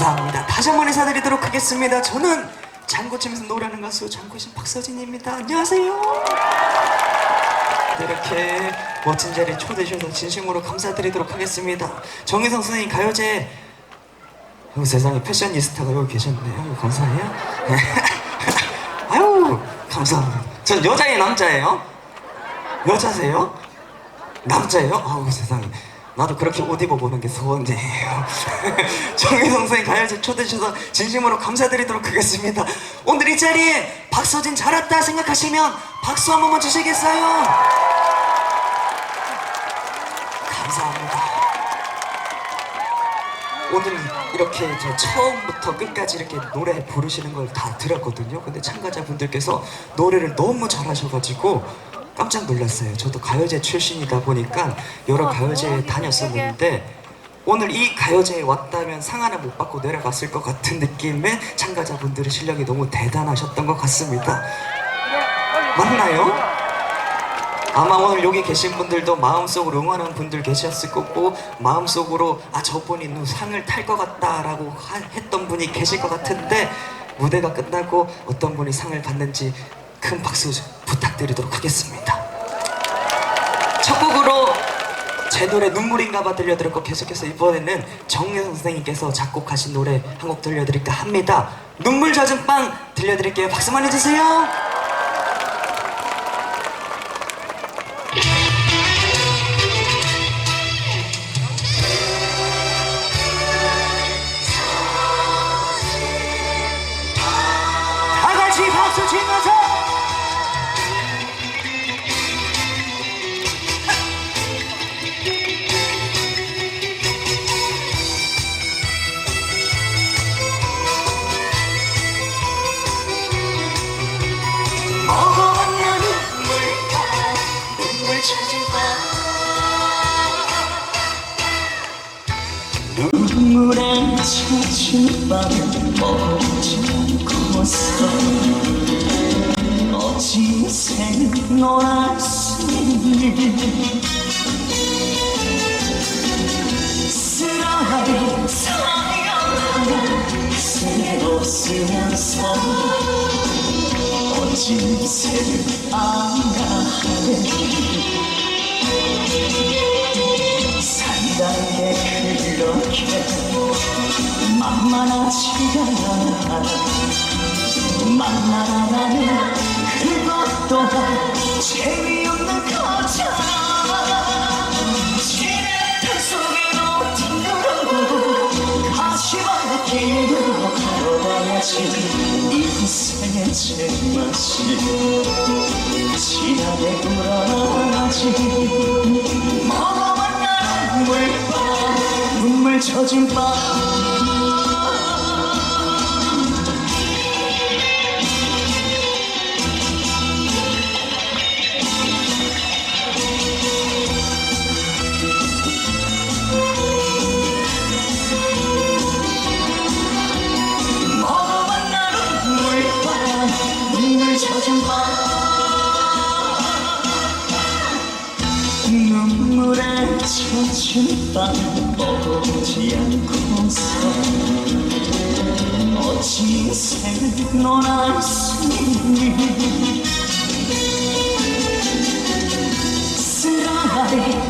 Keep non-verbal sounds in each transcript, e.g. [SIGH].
다시 한 번 인사드리도록 하겠습니다. 저는 장구 치면서 노래하는 가수 장구신 박서진입니다. 안녕하세요. 네, 이렇게 멋진 자리에 초대해 주셔서 진심으로 감사드리도록 하겠습니다. 정희성 선생님 가요제 어, 세상에 패셔니스타가 여기 계셨네요. 감사해요. [LAUGHS] 아유 감사합니다. 전 여자예요 남자예요? 여자세요? 남자예요? 아우 세상에 나도 그렇게 옷 입어보는 게 소원이에요 [LAUGHS] 정희성 선생님 가요제 초대해 주셔서 진심으로 감사드리도록 하겠습니다 오늘 이 자리에 박서진 잘 왔다 생각하시면 박수 한 번만 주시겠어요? 감사합니다 오늘 이렇게 저 처음부터 끝까지 이렇게 노래 부르시는 걸 다 들었거든요. 근데 참가자분들께서 노래를 너무 잘하셔가지고 깜짝 놀랐어요. 저도 가요제 출신이다 보니까 여러 가요제에 다녔었는데 오늘 이 가요제에 왔다면 상 하나 못 받고 내려갔을 것 같은 느낌의 참가자분들의 실력이 너무 대단하셨던 것 같습니다. 맞나요? 아마 오늘 여기 계신 분들도 마음속으로 응원하는 분들 계셨을 거고 마음속으로 아 저분이 누 상을 탈 것 같다라고 하- 했던 분이 계실 것 같은데 무대가 끝나고 어떤 분이 상을 받는지 큰 박수 부탁드리도록 하겠습니다. 첫 곡으로 제 노래 눈물인가 봐 들려드렸고 계속해서 이번에는 정예성 선생님께서 작곡하신 노래 한 곡 들려드릴까 합니다. 눈물 젖은 빵 들려드릴게요. 박수 많이 주세요. 밤을 먹지 않고서 어찌 생각할 수 있니 쓰라리 사랑하는 새 없으면서 어찌 새를 만만하지가 않아 만나라면 그것 또한 재미없는 거잖아 지냈던 속에로 뒹굴어 가시밭길로 걸어봐야지. 인생의 제맛이 지나게 돌아가지. 먹어봤나 눈물밤 눈물 젖은 밤 밤 눈물에 젖은 밤 먹지 않고서 어찌 생각할 수 있니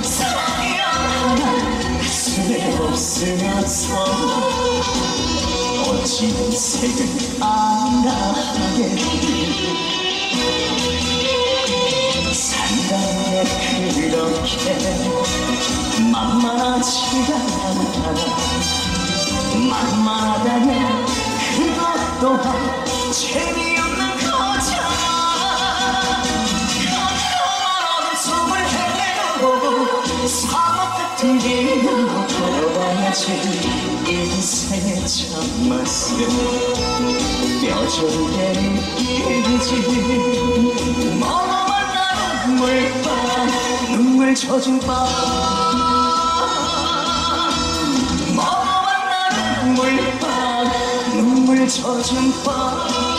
사랑이 하나 가슴에 없으면서 어찌 색을 안나하게 게 그렇게 만만하지가 않아. 만만하다면 그것 또한 재미없는 거잖아. 깜깜한 숨을 헤매고 사막 같은 길로 걸어봐야지. 인생의 참맛을 뼈저리게 젖은 밤. 먹어봤나 눈물밤 눈물 젖은 밤